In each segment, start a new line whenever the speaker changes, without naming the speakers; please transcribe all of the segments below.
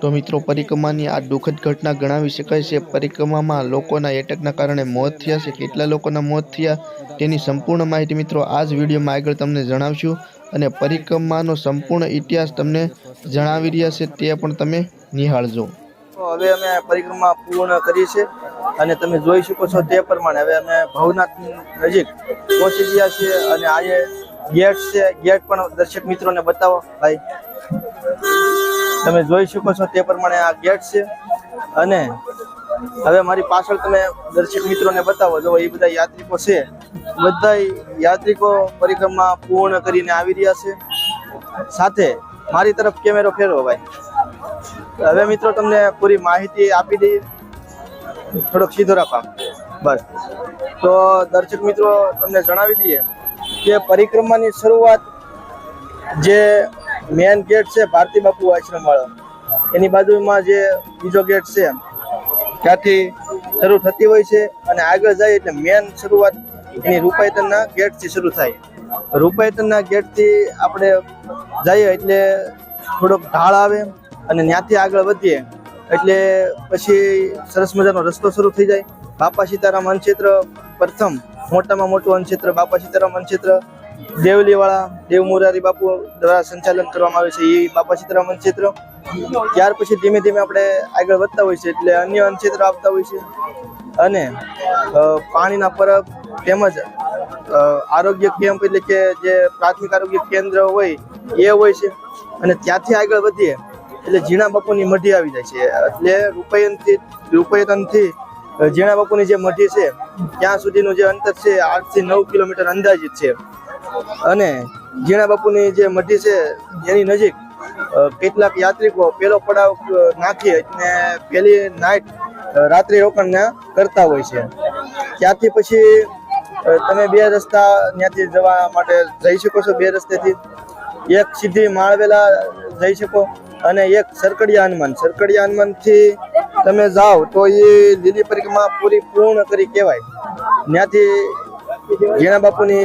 તો મિત્રો, પરિક્રમાની આ દુઃખદ ઘટના ગણાવી શકાય છે. પરિક્રમામાં લોકોના એટેકના કારણે મોત થયા છે. કેટલા લોકોના મોત થયા તેની સંપૂર્ણ માહિતી મિત્રો આ જ વિડીયોમાં આગળ તમને જણાવશું અને પરિક્રમાનો સંપૂર્ણ ઇતિહાસ તમને જણાવી રહ્યા છે તે પણ તમે નિહાળજો.
હવે અમે પરિક્રમા પૂર્ણ કરી છે અને તમે જોઈ શકો છો તે પ્રમાણે હવે અમે ભવનાથ નજીક પહોંચી ગયા છીએ અને આજે ગેટ છે. ગેટ પણ દર્શક મિત્રોને બતાવો. ભાઈ. તમે જોઈ શકો છો તે પ્રમાણે આ ગેટ છે. અને હવે મારી પાછળ તમે દર્શક મિત્રોને બતાવો, જો એ બધા યાત્રિકો છે બધા યાત્રિકો પરિક્રમા પૂર્ણ કરીને આવી રહ્યા છે. સાથે મારી તરફ કેમેરો ફેરવો ભાઈ. હવે મિત્રો તમને પૂરી માહિતી આપી દઈ થોડોક સીધો રાખવા બસ. તો દર્શક મિત્રો, તમને જણાવી દઈએ કે પરિક્રમાની શરૂઆત જે મેન ગેટ છે ભારતી બાપુ આશ્રમ વાળો. એની બાજુમાં જે બીજો ગેટ છે, ત્યાંથી શરૂ થતી હોય છે અને આગળ જાય એટલે મેન શરૂઆત એની રૂપાયતનના ગેટથી શરૂ થાય. રૂપાયતનના ગેટથી આપણે જઈએ એટલે થોડોક ઢાળ આવે અને ત્યાંથી આગળ વધીએ એટલે પછી સરસ મજાનો રસ્તો શરૂ થઈ જાય. બાપા સીતારામ અન્નક્ષેત્ર પ્રથમ, મોટામાં મોટું અન્નક્ષેત્ર બાપા સીતારામ અન્નક્ષેત્ર. દેવલીવાળા, દેવ મોરારી બાપુ દ્વારા સંચાલન કરવામાં આવે છે. એ બાપા સીતારામ ક્ષેત્ર. ત્યાર પછી ધીમે ધીમે આપણે આગળ વધતા હોય છે, એટલે અન્ય અન્નક્ષેત્ર આવતા હોય છે. અને પાણીના પરબ તેમજ આરોગ્ય કેમ્પ એટલે કે જે પ્રાથમિક આરોગ્ય કેન્દ્ર હોય, એ હોય છે. અને ત્યાંથી આગળ વધીએ, એટલે ઝીણા બાપુની મઢી આવી જાય છે. એટલે રૂપયનથી રૂપયતનથી ઝીણા બાપુની જે મઢી છે, ત્યાં સુધીનું જે અંતર છે, આઠથી નવ કિલોમીટર અંદાજિત છે. અને ઝીણા બાપુની જે મઢી છે, એની નજીક કેટલાક યાત્રિકો પેલો પડાવ નાખી અને પેલી નાઇટ રાત્રિ રોકાણ કરતા હોય છે. ત્યાંથી પછી તમે બે રસ્તા ત્યાંથી જવા માટે જઈ શકો છો, બે રસ્તેથી. એક સીધી માળવેલા જઈ શકો અને એક સરકડિયા હનુમાન. સરકડિયા હનુમાનથી તમે જાઓ તો એ લીલી પરિક્રમા પૂરી પૂર્ણ કરી કહેવાય. ત્યાંથી ઝીણા બાપુની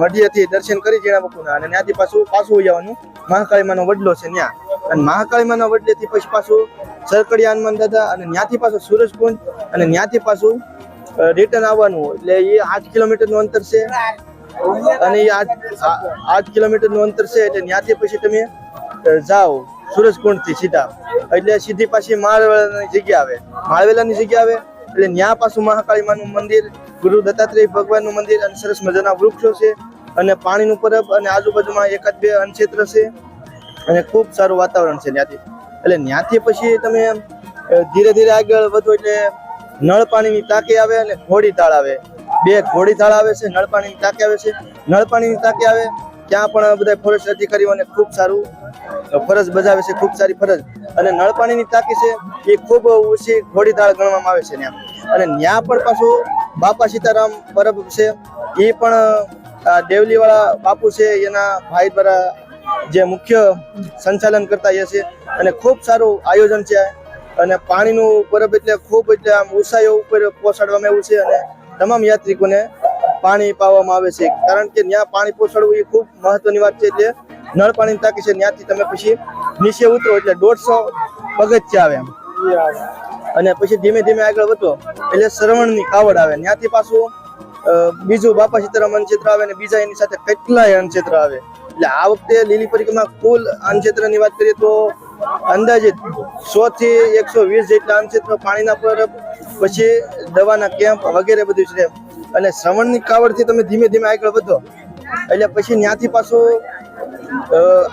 મઢીએથી દર્શન કરી ઝીણા બાપુના. અને ત્યાંથી પાછું પાછું જવાનું. મહાકાળીમાનો વડલો છે ત્યાં. અને મહાકાળીમાના વડલેથી પછી પાછું સરકડી હનુમાન દાદા અને ત્યાંથી પાછું સુરજકુંજ અને ત્યાંથી પાછું રિટર્ન આવવાનું. એટલે એ આઠ કિલોમીટરનું અંતર છે. અને એ આઠ આઠ કિલોમીટરનું અંતર છે એટલે ત્યાંથી પછી તમે જાઓ સુરજકુંડથી સીધા. એટલે સીધી પાછી માળવેલાની જગ્યા આવે. માળવેલાની જગ્યા આવે. એટલે ત્યાં પાછું મહાકાળી માનું મંદિર, ગુરુ દત્તાત્રેય ભગવાનનું મંદિર અને સરસ મજાના વૃક્ષો છે અને પાણીનું પરબ અને આજુબાજુમાં એકાદ બે અનક્ષેત્ર છે અને ખૂબ સારું વાતાવરણ છે ત્યાંથી એટલે ત્યાંથી પછી તમે ધીરે ધીરે આગળ વધો એટલે નળ પાણીની ટાંકી આવે અને ઘોડી તાળ આવે. બે ઘોડી તાળ આવે છે, નળ પાણીની ટાંકી આવે છે. નળ પાણીની ટાંકી આવે ત્યાં પણ બધા ફોરેસ્ટ અધિકારીઓને ખૂબ સારું ફરજ બજાવે છે, ખૂબ સારી ફરજ. અને નળ પાણીની ટાંકી છે, એ ખૂબ ઓછી ઘોડી તાળ ગણવામાં આવે છે ત્યાં. અને ત્યાં પણ પાછું બાપા સીતારામ પરબ છે, એ પણ દેવલીવાળા બાપુ છે, એના ભાઈ દ્વારા જે મુખ્ય સંચાલન કરતા એ છે. અને ખૂબ સારું આયોજન છે. અને પાણીનું પરબ એટલે ખૂબ એટલે આમ ઉત્સાહ ઉપર પહોંચાડવામાં આવ્યું છે અને તમામ યાત્રિકોને પાણી પાવામાં આવે છે. કારણ કે ત્યાં પાણી પહોંચાડવું એ ખૂબ મહત્વની વાત છે એટલે નળ પાણીની ટાંકી છે ત્યાંથી તમે પછી નીચે ઉતરો એટલે દોઢસો પગથિયા આવે એમ. અને પછી ધીમે ધીમે આગળ વધો એટલે શ્રવણની કાવડ આવે. ત્યાંથી પાછું બીજું બાપા સીતારામ અનક્ષેત્ર આવે અને બીજા એની સાથે કેટલાય અનક્ષેત્ર આવે. એટલે આ વખતે લીલી પરિક્રમા કુલ અન્નક્ષેત્રની વાત કરીએ તો અંદાજિત સો થી એકસો વીસ જેટલા અન્નક્ષેત્ર પાણીના પર પછી દવાના કેમ્પ વગેરે બધું છે. અને શ્રવણની કાવડથી તમે ધીમે ધીમે આગળ વધો. એટલે પછી ત્યાંથી પાછું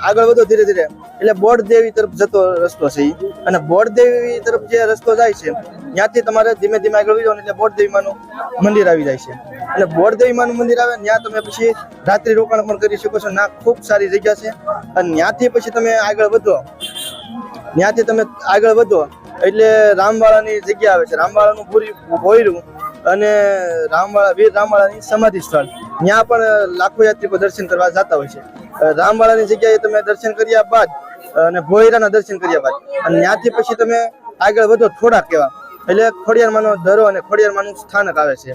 આગળ વધો ધીરે ધીરે. એટલે બોર્ડ દેવી તરફ જતો રસ્તો છે અને બોર્ડ દેવી તરફ જે રસ્તો જાય છે ત્યાંથી તમારે ધીમે ધીમે આગળ વધો એટલે બોર્ડ દેવી મંદિર આવી જાય છે. અને બોર્ડ દેવી મંદિર આવે, ત્યાં તમે પછી રાત્રિ રોકાણ પણ કરી શકો છો. ના, ખૂબ સારી જગ્યા છે. અને ત્યાંથી પછી તમે આગળ વધો. ત્યાંથી તમે આગળ વધો. એટલે રામવાળાની જગ્યા આવે છે. રામવાળાનું પૂરી ભોયરું અને રામવાળા વીર રામવાળાની સમાધિ સ્થળ. ત્યાં પણ લાખો યાત્રિકો દર્શન કરવા જતા હોય છે. રામવાળાની જગ્યાએ તમે દર્શન કર્યા બાદ અને ભોયરાના દર્શન કર્યા બાદ. અને ત્યાંથી પછી તમે આગળ વધો થોડાક કેવા એટલે ખોડિયારમાંનો ધરો અને ખોડિયારમાંનું સ્થાનક આવે છે.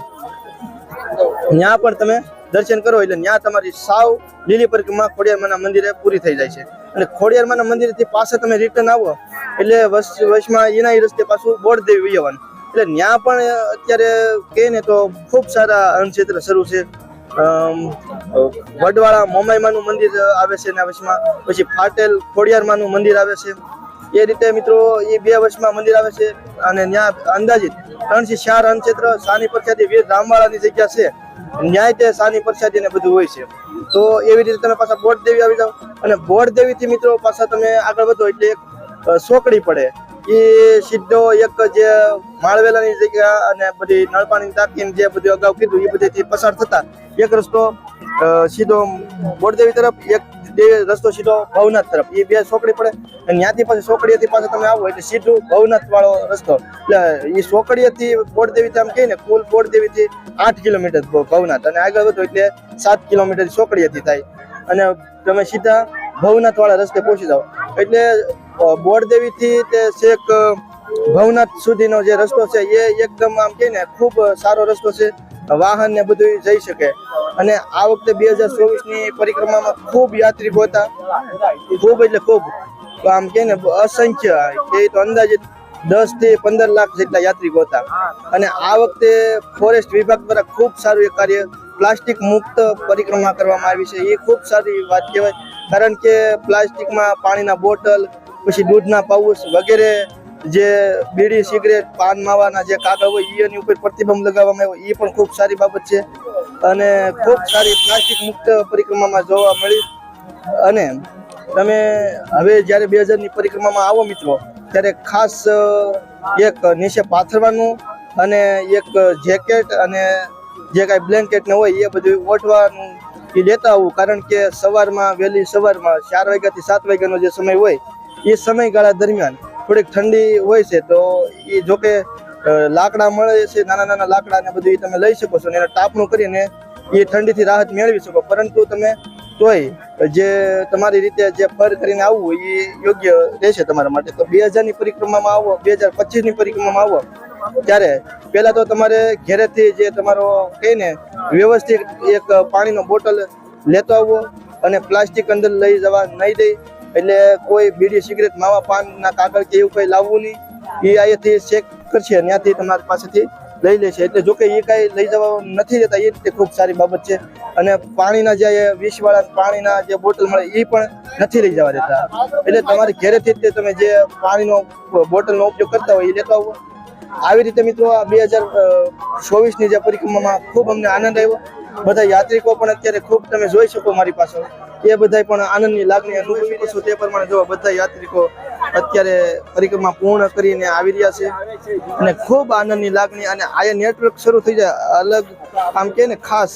ત્યાં પણ તમે દર્શન કરો એટલે ત્યાં તમારી સાવ લીલી પરિક્રમા ખોડિયારમાંના મંદિરે પૂરી થઈ જાય છે. અને ખોડિયારમાંના મંદિરથી પાછા તમે રિટર્ન આવો. એટલે વશમાં એના રસ્તે પાછું બોર્ડ દેવી આવવાનું એટલે ત્યાં પણ અત્યારે કહે ને તો ખૂબ સારા અન્નક્ષેત્ર શરૂ છે. વડવાળા મોમાઈમાનું મંદિર આવે છે એના વર્ષમાં. પછી ફાટેલ ખોડિયારમાંનું મંદિર આવે છે. એ રીતે મિત્રો એ બે વર્ષમાં મંદિર આવે છે અને ત્યાં અંદાજિત ત્રણથી ચાર અન્નક્ષેત્ર સાની પ્રખ્યાતિ વીર રામવાળાની જગ્યા છે. ન્યાય તે સાની પ્રખ્યાતિ ને બધું હોય છે. તો એવી રીતે તમે પાછા બોટ દેવી આવી જાઓ. અને બોટ દેવી થી મિત્રો પાછા તમે આગળ વધો એટલે સોકડી પડે. એ સીધો એક જે માળવેલાની જગ્યા અને બધી નળપાણી ટાંકી જે બધું અગાઉ કીધું, એ બધી પસાર થતા. એક રસ્તો સીધો બોરદેવી તરફ, એક રસ્તો સીધો ભવનાથ તરફ. એ બે સોકડી પડે અને ત્યાંથી પાછી સોકડીએથી પાછું તમે આવો એટલે સીધું ભવનાથ વાળો રસ્તો. એટલે એ સોકડીએથી બોરદેવી આમ કહીને કુલ બોરદેવીથી આઠ કિલોમીટર ભવનાથ અને આગળ વધો એટલે સાત કિલોમીટર સોકડીએથી થાય. અને તમે સીધા ભવનાથ વાળા રસ્તે પહોંચી જાઓ. એટલે બોરદેવીથી તે શેખ ભવનાથ સુધીનો જે રસ્તો છે, એ એકદમ આમ કહે ને ખૂબ સારો રસ્તો છે. વાહન ને બધું જઈ શકે. અને આ વખતે બે હજાર ચોવીસની પરિક્રમામાં ખૂબ યાત્રિકો હતા. ખૂબ એટલે ખૂબ. આમ કે ને અસંખ્ય એ તો અંદાજે દસથી પંદર લાખ જેટલા યાત્રિકો હતા. અને આ વખતે ફોરેસ્ટ વિભાગ દ્વારા ખૂબ સારું એક કાર્ય, પ્લાસ્ટિક મુક્ત પરિક્રમા કરવામાં આવી છે. એ ખૂબ સારી વાત કહેવાય. કારણ કે પ્લાસ્ટિકમાં પાણીના બોટલ પછી દૂધના પાઉસ વગેરે જે બીડી, સિગરેટ, પાન, માવાના જે કાગળ હોય એની ઉપર પ્રતિબંધ લગાવવામાં આવ્યો. એ પણ ખૂબ સારી બાબત છે. અને ખૂબ સારી પ્લાસ્ટિક મુક્ત પરિક્રમામાં જોવા મળી. અને તમે હવે જ્યારે બે હજારની પરિક્રમામાં આવો મિત્રો, ત્યારે ખાસ એક નીચે પાથરવાનું અને એક જેકેટ અને જે કાંઈ બ્લેન્કેટ ને હોય, એ બધું ઓઢવાનું એ લેતા આવું. કારણ કે સવારમાં, વહેલી સવારમાં ચાર વાગ્યાથી સાત વાગ્યાનો જે સમય હોય એ સમયગાળા દરમિયાન થોડીક ઠંડી હોય છે, તો એ જોકે લાકડા મળે છે, નાના નાના લાકડા ને બધું એ તમે લઈ શકો છો, અને એના તાપણું કરીને એ ઠંડીથી રાહત મેળવી શકો. પરંતુ તમે તોય જે તમારી રીતે જે ફર કરીને આવવું એ યોગ્ય રહેશે તમારા માટે. તો બે હજારની પરિક્રમામાં આવો, બે હજાર પચીસની પરિક્રમામાં આવો. ત્યારે પહેલાં તો તમારે ઘેરેથી જે તમારો કહીને વ્યવસ્થિત એક પાણીનો બોટલ લેતો આવવો અને પ્લાસ્ટિક અંદર લઈ જવા નહીં દઈ એટલે કોઈ બીડી સિગરેટ, માવા પાનના કાગળ કે એવું કંઈ લાવવું નહીં. એ અહીંયાથી ચેક કરશે ત્યાંથી તમારી પાસેથી લઈ લે છે. એટલે જોકે એ કાંઈ લઈ જવા નથી જતા એ રીતે ખૂબ સારી બાબત છે. અને પાણીના જે વીસવાળા પાણીના જે બોટલ મળે એ પણ નથી લઈ જવા દેતા. એટલે તમારે ઘરેથી જ તમે જે પાણીનો બોટલનો ઉપયોગ કરતા હોય એ લેતા હોય આવી રીતે મિત્રો આ બે હજાર ચોવીસની જે પરિક્રમામાં ખૂબ અમને આનંદ આવ્યો. બધા યાત્રિકો પણ અત્યારે ખૂબ તમે જોઈ શકો મારી પાછળ. એ બધા પણ આનંદની લાગણી અનુભવી શકો તે પ્રમાણે જો બધા યાત્રિકો અત્યારે પરિક્રમા પૂર્ણ કરીને આવી રહ્યા છે અને ખૂબ આનંદની લાગણી અને આ નેટવર્ક શરૂ થઈ જાય અલગ, આમ કે ને, ખાસ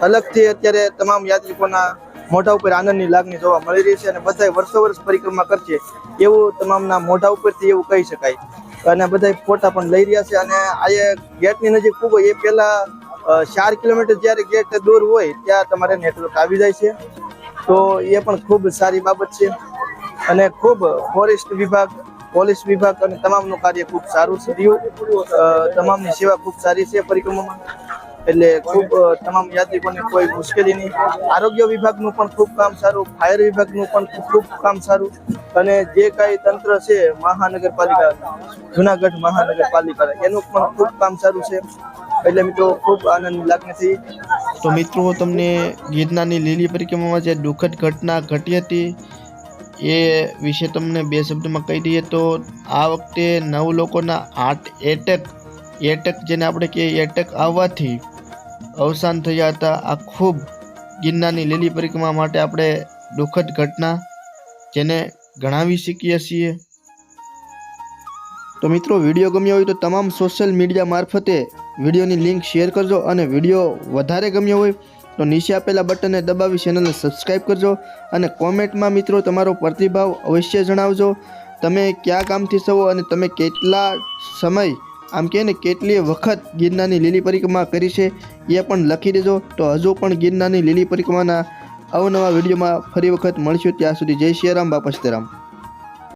અલગથી અત્યારે તમામ યાત્રિકોના મોઢા ઉપર આનંદની લાગણી જોવા મળી રહી છે અને બધા વર્ષો વર્ષ પરિક્રમા કરશે એવું તમામના મોઢા ઉપરથી એવું કહી શકાય. અને બધા ફોટા પણ લઈ રહ્યા છે અને આ ગેટની નજીક ખૂબ એ પહેલા ચાર કિલોમીટર જ્યારે ગેટ દૂર હોય ત્યાં તમારે નેટવર્ક આવી જાય છે. તો એ પણ ખૂબ સારી બાબત છે અને ખૂબ ફોરેસ્ટ વિભાગ પોલીસ વિભાગ અને તમામનું કાર્ય ખૂબ સારું છે. તમામની સેવા ખૂબ સારી છે પરિક્રમામાં. એટલે ખૂબ તમામ યાત્રિકોને કોઈ મુશ્કેલી નહીં. આરોગ્ય વિભાગનું પણ ખૂબ કામ સારું ફાયર વિભાગનું પણ ખૂબ કામ સારું અને જે કાંઈ તંત્ર છે મહાનગરપાલિકા, જુનાગઢ મહાનગરપાલિકા, એનું પણ ખૂબ કામ સારું છે. એટલે મિત્રો ખૂબ આનંદ થઈ
તો મિત્રો તમને ગિરનારની લીલી પરિક્રમામાં જે દુઃખદ ઘટના ઘટી હતી એ વિશે તમને બે શબ્દમાં કહી દઈએ તો, આ વખતે નવ લોકોના હાર્ટ એટેક એટેક જેને આપણે કહીએ એટેક આવવાથી અવસાન થયા હતા. આ ખૂબ ગિરનારની લીલી પરિક્રમા માટે આપણે દુઃખદ ઘટના જેને ગણાવી શકીએ છીએ. તો મિત્રો, વીડિયો ગમ્યો હોય તો તમામ સોશિયલ મીડિયા મારફતે વિડીયોની લિંક શેર કરજો અને વીડિયો વધારે ગમ્યો હોય તો નીચે આપેલા બટનને દબાવી ચેનલને સબસ્ક્રાઈબ કરજો અને કોમેન્ટમાં મિત્રો તમારો પ્રતિભાવ અવશ્ય જણાવજો. તમે કયા કામથી છો અને તમે કેટલા સમય, આમ કહે ને, કેટલી વખત ગિરનારની લીલી પરિક્રમા કરી છે એ પણ લખી દેજો. તો હજુ પણ ગિરનારની લીલી પરિક્રમાના અવનવા વિડીયોમાં ફરી વખત મળશું. ત્યાં સુધી જય શ્રી રામ બાપા સીતારામ